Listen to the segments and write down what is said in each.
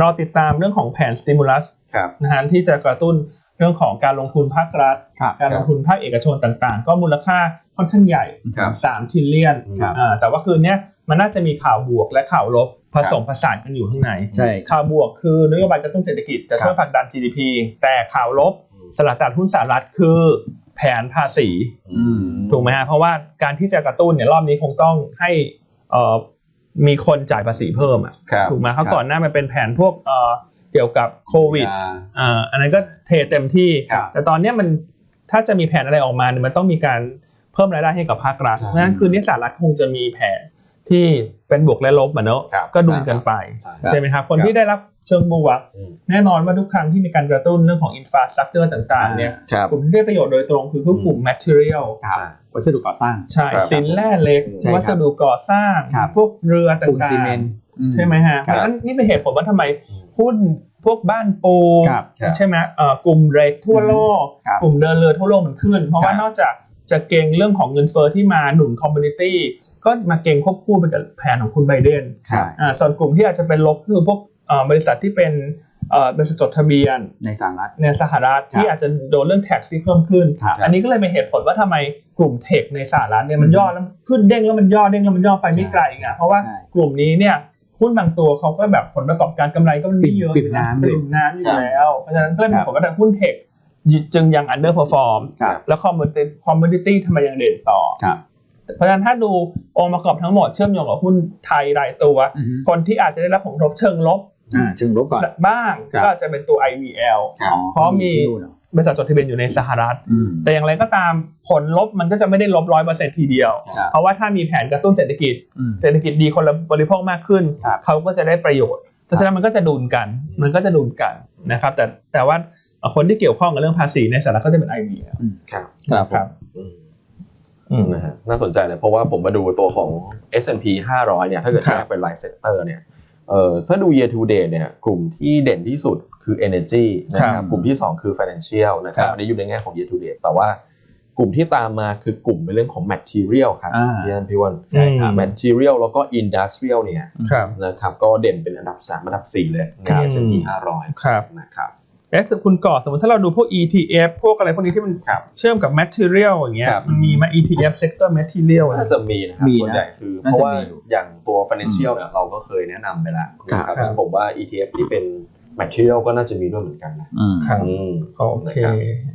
รอติดตามเรื่องของแผน stimulus ครับนะฮะที่จะกระตุ้นเรื่องของการลงทุนภาครัฐครับการลงทุนภาคเอกชนต่างๆ ก็มูลค่าค่อนข้างใหญ่ครับ3ทิลเลียนครับอ่าแต่ว่าคืนเนี้ยมันน่าจะมีข่าวบวกและข่าวลบผสมผสานกันอยู่ข้างในใช่ข่าวบวกคือนโยบายกระตุ้นเศรษฐกิจจะช่วยผลักดัน GDP แต่ข่าวลบสลัดตลาดหุ้นสหรัฐคือแผนภาษีอืมถูกไหมฮะเพราะว่าการที่จะกระตุ้นเนี่ยรอบนี้คงต้องให้เอ่อ มีคนจ่ายภาษีเพิ่มอะครับถูกไหมเพราะครับก่อนหน้ามันเป็นแผนพวกเอ่อเกี่ยวกับโควิดอ่าอ่าอันนั้นก็เทเต็มที่ครับแต่ตอนเนี้ยมันถ้าจะมีแผนอะไรออกมาเนี่ยมันต้องมีการเพิ่มรายได้ให้กับภาครัฐใช่เพราะฉะนั้นคืนนี้สหรัฐคงจะมีแผน ที่เป็นบวกและลบมาเนอะครับก็ดุลกันไป ใช่ใช่ไหมครับ คนครับที่ได้รับเชิงบวก อืม แน่นอนว่าทุกครั้งที่มีการกระตุ้นเรื่องของอินฟราสตรักเจอร์ต่างๆเนี่ยครับ กลุ่มที่ได้ประโยชน์โดยตรงคือพวกกลุ่ม material ครับวัสดุก่อสร้าง ใช่ครับสินแร่เหล็กใช่ครับวัสดุก่อสร้าง ครับ พวกเรือต่ปูนซีางเมนต์ๆใช่ไหมฮะเพครับราะฉะนั้นนี่เป็นเหตุผลว่าทำไมหุ้นพวกบ้านปูครับครับใช่ไหมเอ่อกลุ่มเรททั่วโลก ครับกลุ่มเดินเรือทั่วโลกมันขึ้น เพราะว่าครับนอกจากจะเก่งเรื่องของเงินเฟ้อที่มาหนุนคอมมูนิตี้ ก็มาเก่งควบคู่ไปกับแผนของคุณไบเดนครับอ่าส่วนกลุ่มที่อาจจะเป็นลบคือพวกเอ่อบริษัทที่เป็นเอ่อบริษัทจดทะเบียนในสหรัฐในสหรัฐครับที่อาจจะโดนเรื่องแท็กซี่เพิ่มขึ้นครับอันนี้ก็เลยเป็นเหตุผลว่าทำไมกลุ่มเทคในสหรัฐเนี่ยมันย่อแล้วขึ้นเด้งแล้วมันย่อเด้งแล้วมันย่อไปไม่ไกลไงเพราะว่าใช่กลุ่มนี้เนี่ยหุ้นบางตัวเขาก็แบบผลประกอบการกำไรก็มันไม่เยอะปิดน้ำอยู่ปิดน้ำอยู่แล้วเพราะฉะนั้นก็เลยเป็นผลว่าทางหุ้นเทคจึงยัง underperform ครับแล้ว commodity commodity ทำไมยังเด่นต่อครับเพราะฉะนั้นถ้าดู องค์ประกอบทั้งหมดเชื่อมโยงกับหุ้นไทยรายตัวอือฮึคนที่อาจจะได้รับผลกระทบเชิงลบอ่าเชิงลบก่อนบ้างครับก็อาจจะเป็นตัว IVL อ๋อเพราะมีที่นู่นเหรอบริษัทจดทะเบียนอยู่ในสหรัฐอืมแต่อย่างไรก็ตามผลลบมันก็จะไม่ได้ลบร้อยเปอร์เซ็นทีเดียวครับเพราะว่าถ้ามีแผนกระตุ้นเศรษฐกิจอืมเศรษฐกิจดีคนละบริโภคมากขึ้นครับเขาก็จะได้ประโยชน์ เพราะฉะนั้นมันก็จะดุลกัน มันก็จะดุลกันนะครับ แต่แต่ว่าคนที่เกี่ยวข้องกับเรื่องภาษีในสหรัฐก็จะเป็น IVL ครับ ครับครับอืมอืม นะฮะน่าสนใจเลยเพราะว่าผมมาดูตัวของ S&P 500 เนี่ย ถ้าเกิดครับแยกเป็นรายเซกเตอร์เนี่ยเอ่อถ้าดู year to date เนี่ยกลุ่มที่เด่นที่สุดคือ energy นะคครัรับบกลุ่มที่ 2 คือ financial นะครับครับอันนี้อยู่ในแง่ของ year to date แต่ว่ากลุ่มที่ตามมาคือกลุ่มในเรื่องของ material ครับอ่าพี่อันพี่วันใช่ครับ material แล้วก็ industrial เนี่ยครับนะครับก็เด่นเป็นอันดับ 3 อันดับ 4 เลยในครับ S&P ครับ500นะครับ เอ๊ะคุณก่อสมมติถ้าเราดูพวก ETF พวกอะไรพวกนี้ที่มันครับเชื่อมกับ material อย่างเงี้ยครับ มันมีไหมา ETF sector material น่าจะมีนะครับมีนะส่วนใหญ่คือน่าจะเพราะว่ามีอยู่อย่างตัว financial เนี่ยเราก็เคยแนะนำไปแล้วครับนะครับผมว่า ETF ที่เป็น material ก็น่าจะมีด้วยเหมือนกันนะอืม ครับ อืม โอเค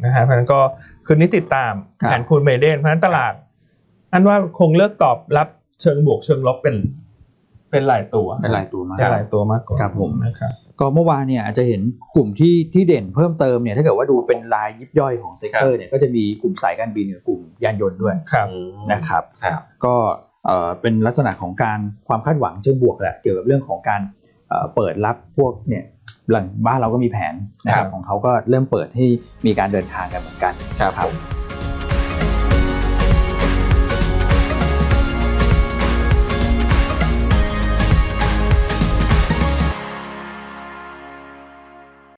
นะฮะเพราะฉะนั้นก็คืนนี้ติดตามครับ แผนคุณไบเดนเพราะฉะนั้นตลาด อันว่าคงเลือกตอบรับเชิงบวกเชิงลบเป็น เป็นหลายตัวเป็นรายตัวมากเป็นหลายตัวมากกว่าครับผมนะครับก็เมื่อวานเนี่ยอาจจะเห็นกลุ่มที่ที่เด่นเพิ่มเติมเนี่ยถ้าเกิดว่าดูเป็นรายยิบย่อยของเซกเตอร์เนี่ยก็จะมีกลุ่มสายการบินกับกลุ่มยานยนต์ด้วยครับอืมนะครับครับก็เอ่อเป็นลักษณะของการความคาดหวังเชิงบวกแหละเกี่ยวกับเรื่องของการเอ่อเปิดรับพวกเนี่ยหลังบ้านเราก็มีแผนนะคครัรับบของเขาก็เริ่มเปิดให้มีการเดินทางกันเหมือนกันครับครับผม